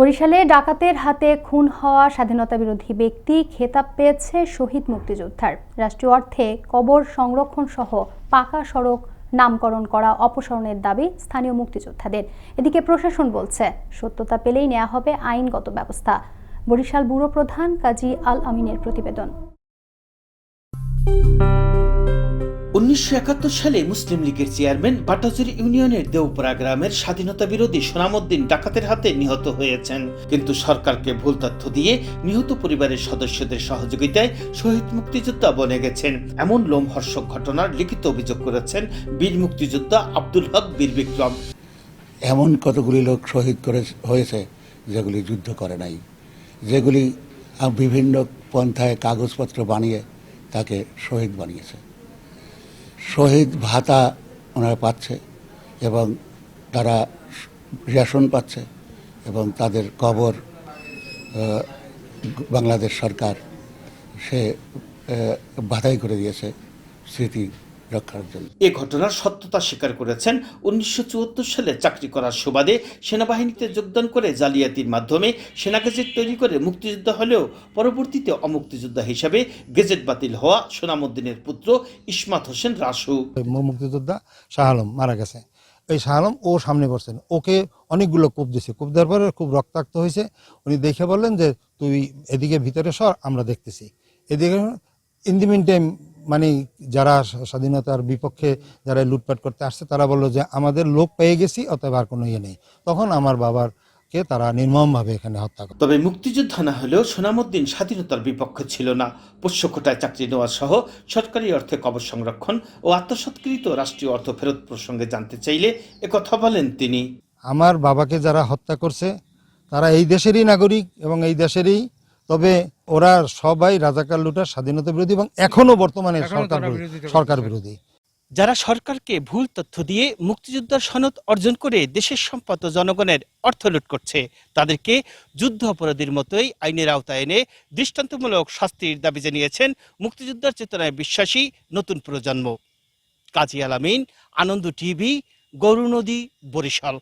বরিশালে ডাকাতের হাতে খুন হওয়া স্বাধীনতা বিরোধী ব্যক্তি খেতাব পেয়েছে শহীদ মুক্তিযোদ্ধার। রাষ্ট্রীয় অর্থে কবর সংরক্ষণ সহ পাকা সড়ক নামকরণ করা অপসারণের দাবি স্থানীয় মুক্তিযোদ্ধাদের। এদিকে প্রশাসন বলছে, সত্যতা পেলেই নেওয়া হবে আইনগত ব্যবস্থা। বরিশাল ব্যুরো প্রধান কাজী আল আমিনের প্রতিবেদন। উনিশশো একাত্তর সালে মুসলিম লীগের চেয়ারম্যান বাটাজুরি ইউনিয়নের দেওপাড়া গ্রামের স্বাধীনতা বিরোধী সোনামুদ্দিন ডাকাতের হাতে নিহত হয়েছেন। কিন্তু সরকারকে ভুল তথ্য দিয়ে নিহত পরিবারের সদস্যদের সহযোগিতায় শহীদ মুক্তিযোদ্ধা বনে গেছেন। এমন লোমহর্ষক ঘটনার লিখিত অভিযোগ করেছেন বীর মুক্তিযোদ্ধা আব্দুল হক বীর বিক্রম। এমন কতগুলি লোক শহীদ করে হয়েছে যেগুলি যুদ্ধ করে নাই? যেগুলি বিভিন্ন পন্থায় কাগজপত্র বানিয়ে তাকে শহীদ বানিয়েছে। শহীদ ভাতা ওনারা পাচ্ছে এবং তারা রেশন পাচ্ছে এবং তাদের কবর বাংলাদেশ সরকার সে বাধাই করে দিয়েছে স্মৃতি রক্ষার জন্য। এ ঘটনার সত্যতা স্বীকার করেছেন উনিশশো চুয়াত্তর সালে চাকরি করার সুবাদে সেনাবাহিনীতে যোগদান করে জালিয়াতির মাধ্যমে সেনা গেজেট তৈরি করে মুক্তিযোদ্ধা হলেও পরবর্তীতে অমুক্তিযোদ্ধা হিসাবে গেজেট বাতিল হওয়া সোনামুদ্দিনের পুত্র ইসমাত হোসেন রাসু। মু- মুক্তিযোদ্ধা শাহ আলম মারা গেছে। এই শাহ আলম ও সামনে বসছেন। ওকে অনেকগুলো কূপ দিয়েছে কূপ দেওয়ার পরে খুব রক্তাক্ত হয়েছে। উনি দেখে বললেন যে তুই এদিকে ভিতরে সর আমরা দেখতেছি। এদিকে ইন দি মিন টাইম মানে যারা স্বা- স্বাধীনতার বিপক্ষে যারা লুটপাট করতে আসছে তারা বলল যে আমাদের লোক পেয়ে গেছি অতএব আর কোনো ইয়ে নেই। তখন আমার বাবারকে তারা নির্মমভাবে এখানে হত্যা করে। তবে মুক্তিযোদ্ধা না হলেও সোনামুদ্দিন স্বাধীনতার বিপক্ষে ছিল না। পোষ্যকোটায় চাকরি নেওয়া সহ সরকারি অর্থে কবর সংরক্ষণ ও আত্মসৎকৃত রাষ্ট্রীয় অর্থ ফেরত প্রসঙ্গে জানতে চাইলে একথা বলেন তিনি। আমার বাবাকে যারা হত্যা করছে তারা এই দেশেরই নাগরিক এবং এই দেশেরই তবে ওরা সবাই রাজাকার লুটার স্বাধীনতা বিরোধী এবং এখনও বর্তমানে সরকার বিরোধী সরকার বিরোধী। যারা সরকারকে ভুল তথ্য দিয়ে মুক্তিযোদ্ধার সনদ অর্জন করে দেশের সম্পদ জনগণের অর্থ লুট করছে তাদেরকে যুদ্ধ অপরাধীর মতোই আইনের আওতায় এনে দৃষ্টান্তমূলক শাস্তির দাবি জানিয়েছেন মুক্তিযোদ্ধার চেতনায় বিশ্বাসী নতুন প্রজন্ম। কাজী আলামিন আনন্দ টিভি গরু নদী বরিশাল।